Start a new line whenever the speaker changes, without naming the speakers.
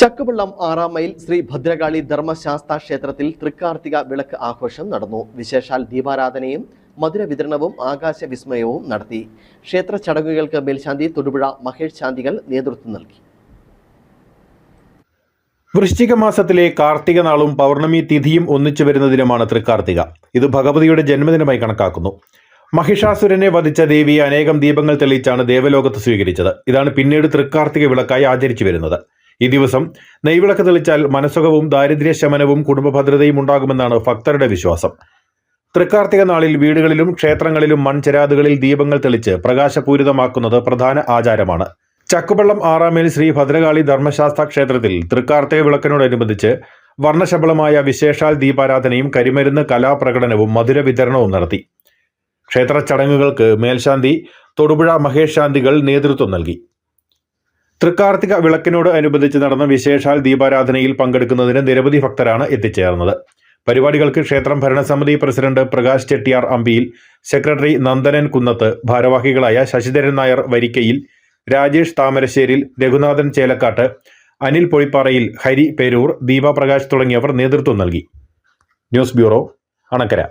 ചക്കുവള്ളം ആറാം മൈൽ ശ്രീ ഭദ്രകാളി ധർമ്മശാസ്ത ക്ഷേത്രത്തിൽ തൃക്കാർത്തിക വിളക്ക് ആഘോഷം നടന്നു. വിശേഷാൽ ദീപാരാധനയും മധുര വിതരണവും ആകാശ വിസ്മയവും നടത്തി. ക്ഷേത്ര ചടങ്ങുകൾക്ക് മേൽശാന്തി തൊടുപുഴ മഹേഷ് ശാന്തികൾ നേതൃത്വം നൽകി.
വൃശ്ചിക മാസത്തിലെ കാർത്തിക നാളും പൗർണമി തിഥിയും ഒന്നിച്ചു വരുന്ന ദിനമാണ് തൃക്കാർത്തിക. ഇത് ഭഗവതിയുടെ ജന്മദിനമായി കണക്കാക്കുന്നു. മഹിഷാസുരനെ വധിച്ച ദേവിയെ അനേകം ദീപങ്ങൾ തെളിയിച്ചാണ് ദേവലോകത്ത് സ്വീകരിച്ചത്. ഇതാണ് പിന്നീട് തൃക്കാർത്തിക വിളക്കായി ആചരിച്ചു വരുന്നത്. ഈ ദിവസം നെയ്വിളക്ക് തെളിച്ചാൽ മനസ്സുഖവും ദാരിദ്ര്യശമനവും കുടുംബഭദ്രതയും ഉണ്ടാകുമെന്നാണ് ഭക്തരുടെ വിശ്വാസം. തൃക്കാർത്തിക നാളിൽ വീടുകളിലും ക്ഷേത്രങ്ങളിലും മൺചെരാതുകളിൽ ദീപങ്ങൾ തെളിച്ച് പ്രകാശപൂരിതമാക്കുന്നത് പ്രധാന ആചാരമാണ്. ചക്കുപള്ളം ആറാമേൽ ശ്രീ ഭദ്രകാളി ധർമ്മശാസ്ത്ര ക്ഷേത്രത്തിൽ തൃക്കാർത്തിക വിളക്കിനോടനുബന്ധിച്ച് വർണശബളമായ വിശേഷാൽ ദീപാരാധനയും കരിമരുന്ന് കലാപ്രകടനവും മധുര വിതരണവും നടത്തി. ക്ഷേത്ര ചടങ്ങുകൾക്ക് മേൽശാന്തി തൊടുപുഴ മഹേഷ് ശാന്തികൾ നേതൃത്വം നൽകി. തൃക്കാർത്തിക വിളക്കിനോട് അനുബന്ധിച്ച് നടന്ന വിശേഷാൽ ദീപാരാധനയിൽ പങ്കെടുക്കുന്നതിന് നിരവധി ഭക്തരാണ് എത്തിച്ചേർന്നത്. പരിപാടികൾക്ക് ക്ഷേത്രം ഭരണസമിതി പ്രസിഡന്റ് പ്രകാശ് ചെട്ടിയാർ അമ്പിയിൽ സെക്രട്ടറി നന്ദനൻ കുന്നത്ത് ഭാരവാഹികളായ ശശിധരൻ നായർ വരിക്കയിൽ രാജേഷ് താമരശ്ശേരിൽ രഘുനാഥൻ ചേലക്കാട്ട് അനിൽ പൊഴിപ്പാറയിൽ ഹരി പേരൂർ ദീപ പ്രകാശ് തുടങ്ങിയവർ നേതൃത്വം നൽകി. News bureau Anakkara.